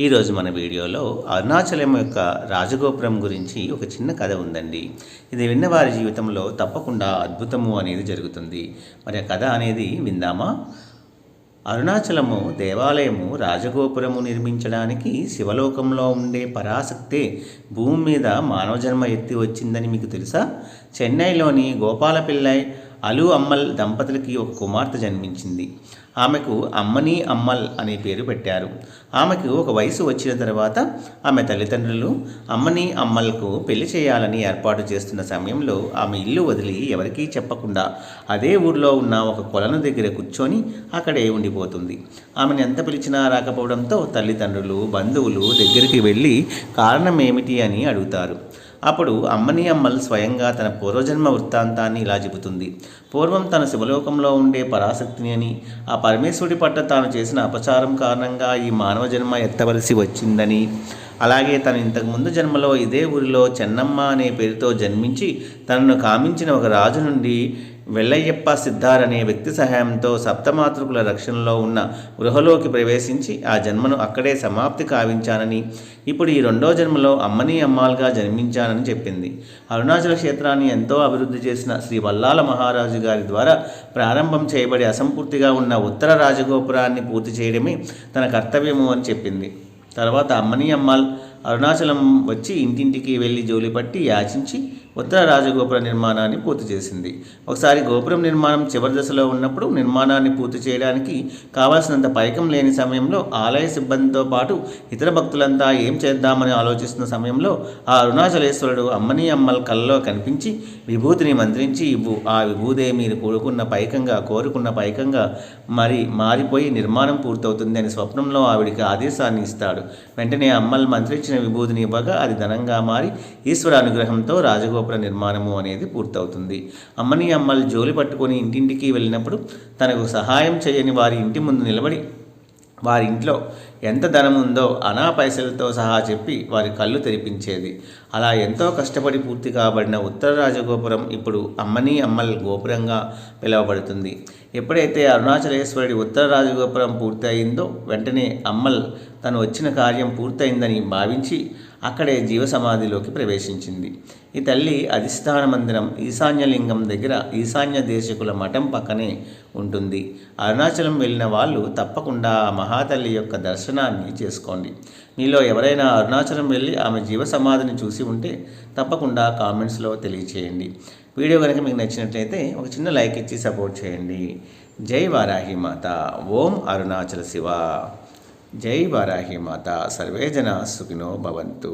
ఈరోజు మన వీడియోలో అరుణాచలం యొక్క రాజగోపురం గురించి ఒక చిన్న కథ ఉందండి. ఇది విన్న వారి జీవితంలో తప్పకుండా అద్భుతము అనేది జరుగుతుంది. మరి ఆ కథ అనేది విందామా? అరుణాచలము దేవాలయము రాజగోపురము నిర్మించడానికి శివలోకంలో ఉండే పరాశక్తే భూమి మీద మానవ జన్మ ఎత్తి వచ్చిందని మీకు తెలుసా? చెన్నైలోని గోపాలపిల్లై అలు అమ్మల్ దంపతులకి ఒక కుమార్తె జన్మించింది. ఆమెకు అమ్మని అమ్మల్ అనే పేరు పెట్టారు. ఆమెకు ఒక వయసు వచ్చిన తర్వాత ఆమె తల్లిదండ్రులు అమ్మని అమ్మల్కు పెళ్ళి చేయాలని ఏర్పాటు చేస్తున్న సమయంలో ఆమె ఇల్లు వదిలి ఎవరికీ చెప్పకుండా అదే ఊర్లో ఉన్న ఒక కొలను దగ్గర కూర్చొని అక్కడే ఉండిపోతుంది. ఆమెను ఎంత పిలిచినా రాకపోవడంతో తల్లిదండ్రులు బంధువులు దగ్గరికి వెళ్ళి కారణం ఏమిటి అని అడుగుతారు. అప్పుడు అమ్మని అమ్మల్ స్వయంగా తన పూర్వజన్మ వృత్తాంతాన్ని ఇలా చెబుతుంది. పూర్వం తన శివలోకంలో ఉండే పరాశక్తిని అని ఆ పరమేశ్వరుడి పట్ల తాను చేసిన అపచారం కారణంగా ఈ మానవ జన్మ ఎత్తవలసి వచ్చిందని అలాగే తను ఇంతకుముందు జన్మలో ఇదే ఊరిలో చెన్నమ్మ అనే పేరుతో జన్మించి తనను కామించిన ఒక రాజు నుండి వెల్లయ్యప్ప సిద్ధార్ అనే వ్యక్తి సహాయంతో సప్తమాతృకుల రక్షణలో ఉన్న గృహలోకి ప్రవేశించి ఆ జన్మను అక్కడే సమాప్తి కావించానని ఇప్పుడు ఈ రెండో జన్మలో అమ్మని అమ్మాలుగా జన్మించానని చెప్పింది. అరుణాచల క్షేత్రాన్ని ఎంతో అభివృద్ధి చేసిన శ్రీ వల్లాల మహారాజు గారి ద్వారా ప్రారంభం చేయబడి అసంపూర్తిగా ఉన్న ఉత్తర రాజగోపురాన్ని పూర్తి చేయడమే తన కర్తవ్యము అని చెప్పింది. తర్వాత అమ్మని అమ్మాల్ అరుణాచలం వచ్చి ఇంటింటికి వెళ్ళి జోలిపట్టి యాచించి ఉత్తర రాజగోపుర నిర్మాణాన్ని పూర్తి చేసింది. ఒకసారి గోపురం నిర్మాణం చివరి దశలో ఉన్నప్పుడు నిర్మాణాన్ని పూర్తి చేయడానికి కావాల్సినంత పైకం లేని సమయంలో ఆలయ సిబ్బందితో పాటు ఇతర భక్తులంతా ఏం చేద్దామని ఆలోచిస్తున్న సమయంలో ఆ అరుణాచలేశ్వరుడు అమ్మని అమ్మల కళ్ళలో కనిపించి విభూతిని మంత్రించి ఇవ్వు ఆ విభూదే మీరు కోరుకున్న పైకంగా కోరుకున్న పైకంగా మరి మారిపోయి నిర్మాణం పూర్తవుతుంది అని స్వప్నంలో ఆవిడికి ఆదేశాన్ని ఇస్తాడు. వెంటనే అమ్మల్ మంత్రించిన విభూతిని ఇవ్వగా అది ధనంగా మారి ఈశ్వర అనుగ్రహంతో రాజగోపురం నిర్మాణము అనేది పూర్తవుతుంది. అమ్మని అమ్మల్ జోలి పట్టుకొని ఇంటింటికి వెళ్ళినప్పుడు తనకు సహాయం చేయని వారి ఇంటి ముందు నిలబడి వారి ఇంట్లో ఎంత ధనం ఉందో అనా పైసలతో సహా చెప్పి వారి కళ్ళు తెరిపించేది. అలా ఎంతో కష్టపడి పూర్తి కాబడిన ఉత్తర రాజగోపురం ఇప్పుడు అమ్మని అమ్మల్ గోపురంగా పిలువబడుతుంది. ఎప్పుడైతే అరుణాచలేశ్వరుడి ఉత్తర రాజగోపురం పూర్తయిందో వెంటనే అమ్మల్ తను వచ్చిన కార్యం పూర్తయిందని భావించి అక్కడే జీవసమాధిలోకి ప్రవేశించింది. ఈ తల్లి అధిష్టాన మందిరం ఈశాన్యలింగం దగ్గర ఈశాన్య దేశకుల మఠం పక్కనే ఉంటుంది. అరుణాచలం వెళ్ళిన వాళ్ళు తప్పకుండా ఆ మహాతల్లి యొక్క దర్శనాన్ని చేసుకోండి. మీలో ఎవరైనా అరుణాచలం వెళ్ళి ఆమె జీవ సమాధిని చూసి ఉంటే తప్పకుండా కామెంట్స్లో తెలియచేయండి. వీడియో కనుక మీకు నచ్చినట్లయితే ఒక చిన్న లైక్ ఇచ్చి సపోర్ట్ చేయండి. జై వారాహి మాత. ఓం అరుణాచల శివ. జై వారాహి మాత సర్వే జన సుఖినో భవంతు